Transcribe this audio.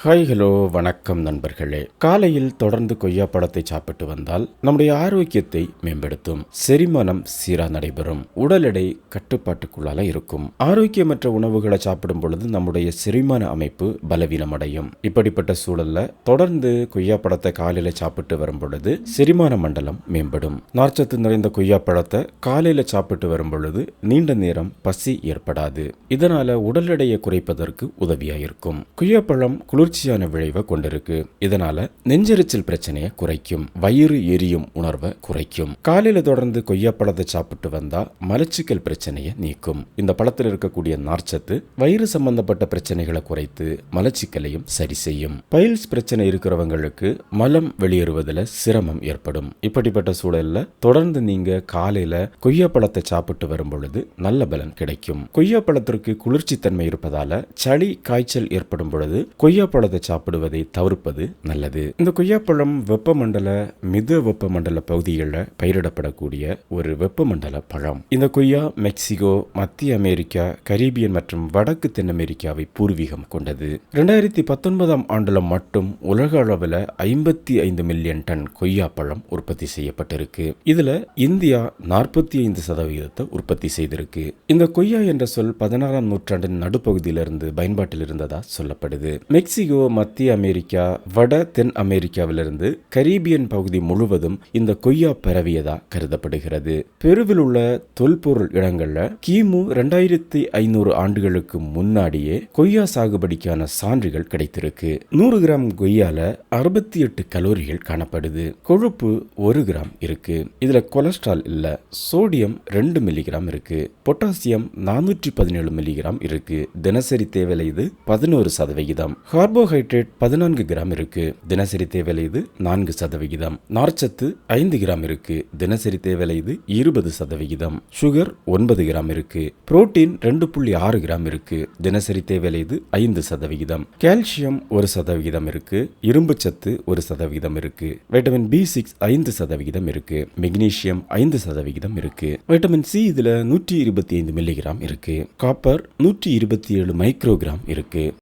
Hi hello வணக்கம் நண்பர்களே. காலையில் தொடர்ந்து கொய்யா பழத்தை சாப்பிட்டு வந்தால் நம்முடைய ஆரோக்கியத்தை மேம்படுத்தும். செரிமானம் சீரா நடைபெறும். உடல் எடை கட்டுப்பாட்டுக்குள்ளால இருக்கும். ஆரோக்கியமற்ற உணவுகளை சாப்பிடும் பொழுது நம்முடைய செரிமான அமைப்பு பலவீனமடையும். இப்படிப்பட்ட சூழல்ல தொடர்ந்து கொய்யா பழத்தை காலையில சாப்பிட்டு வரும் பொழுது செரிமான மண்டலம் மேம்படும். நார்ச்சத்து நிறைந்த கொய்யா பழத்தை காலையில சாப்பிட்டு வரும் பொழுது நீண்ட நேரம் பசி ஏற்படாது. இதனால உடல் எடையை குறைப்பதற்கு உதவியா இருக்கும் கொய்யாப்பழம் குளிர்ச்சியான விளைவை கொண்டிருக்கு. இதனால நெஞ்செரிச்சல் பிரச்சனையை குறைக்கும் வயிறு எரியும் உணர்வை குறைக்கும். காலையில தொடர்ந்து கொய்யாப்பழத்தை சாப்பிட்டு வந்தா மலச்சிக்கல் பிரச்சனையை நீக்கும். இந்த பழத்தில் இருக்கக்கூடிய நார்ச்சத்து வயிறு சம்பந்தப்பட்ட பிரச்சனைகளை குறைத்து மலச்சிக்கலையும் சரி செய்யும். பைல்ஸ் பிரச்சனை இருக்கிறவங்களுக்கு மலம் வெளியேறுவதில் சிரமம் ஏற்படும். இப்படிப்பட்ட சூழல்ல தொடர்ந்து நீங்க காலையில கொய்யாப்பழத்தை சாப்பிட்டு வரும் பொழுது நல்ல பலன் கிடைக்கும். கொய்யாப்பழத்திற்கு குளிர்ச்சி தன்மை இருப்பதால சளி காய்ச்சல் ஏற்படும் பொழுது கொய்யாப்பழத்தை சாப்பிடுவதை தவிர்ப்பது நல்லது. இந்த கொய்யாப்பழம் வெப்பமண்டல மித வெப்பமண்டல பகுதிகளில் பயிரிடப்படக்கூடிய ஒரு வெப்பமண்டல பழம். இந்த கொய்யா மெக்சிகோ மத்திய அமெரிக்கா கரீபியன் மற்றும் வடக்கு தென் அமெரிக்காவை பூர்வீகம் கொண்டது. ரெண்டாயிரத்தி பத்தொன்பதாம் ஆண்டுல மட்டும் உலக அளவில் ஐம்பத்தி ஐந்து மில்லியன் டன் கொய்யாப்பழம் உற்பத்தி செய்யப்பட்டிருக்கு. இதுல இந்தியா நாற்பத்தி ஐந்து சதவீதத்தை உற்பத்தி செய்திருக்கு. இந்த கொய்யா என்ற சொல் பதினாறாம் நூற்றாண்டின் நடுப்பகுதியிலிருந்து பயன்பாட்டில் இருந்ததா சொல்லப்படுது. மெக்சிகோ மத்திய அமெரிக்கா வட தென் அமெரிக்காவிலிருந்து கரீபியன் பகுதி முழுவதும் இந்த கொய்யா பரவியதா கருதப்படுகிறது. பெருவில் உள்ள தொல்பொருள் இடங்கள்ல கிமு ரெண்டாயிரத்தி ஐநூறு ஆண்டுகளுக்கு முன்னாடியே கொய்யா சாகுபடிக்கான சான்றுகள் கிடைத்திருக்கு. நூறு கிராம் கொய்யால அறுபத்தி எட்டு கலோரிகள் காணப்படுது. கொழுப்பு ஒரு கிராம் இருக்கு. இதுல கொலஸ்ட்ரால் இல்ல சோடியம் ரெண்டு மில்லிகிராம் இருக்கு. பொட்டாசியம் நானூற்றி பதினேழு மில்லிகிராம் இருக்கு. தினசரி தேவையில இது பதினோரு சதவிகிதம். கார்போஹைட்ரேட் பதினான்கு கிராம் இருக்கு. தினசரி தேவையில இது நான்கு சதவிகிதம். நார்ச்சத்து ஐந்து கிராம் இருக்கு. தினசரி தேவையில இது இருபது சதவிகிதம். சுகர் ஒன்பது கிராம் இருக்கு. புரோட்டீன் ரெண்டு புள்ளி ஆறு கிராம் இருக்கு. தினசரி தேவையில இது ஐந்து சதவிகிதம். கால்சியம் ஒரு சதவிகிதம் இருக்கு. இரும்பு சத்து ஒரு சதவிகிதம் இருக்கு. வைட்டமின் பி சிக்ஸ் ஐந்து சதவிகிதம் இருக்கு. மெக்னீசியம் ஐந்து சதவிகிதம் இருக்கு. வைட்டமின் சி இதுல நூற்றி இருபத்தி ஐந்து மில்லிகிராம் இருக்கு. காப்பர் நூற்றி இருபத்தி ஏழு மைக்ரோகிராம் இருக்கு.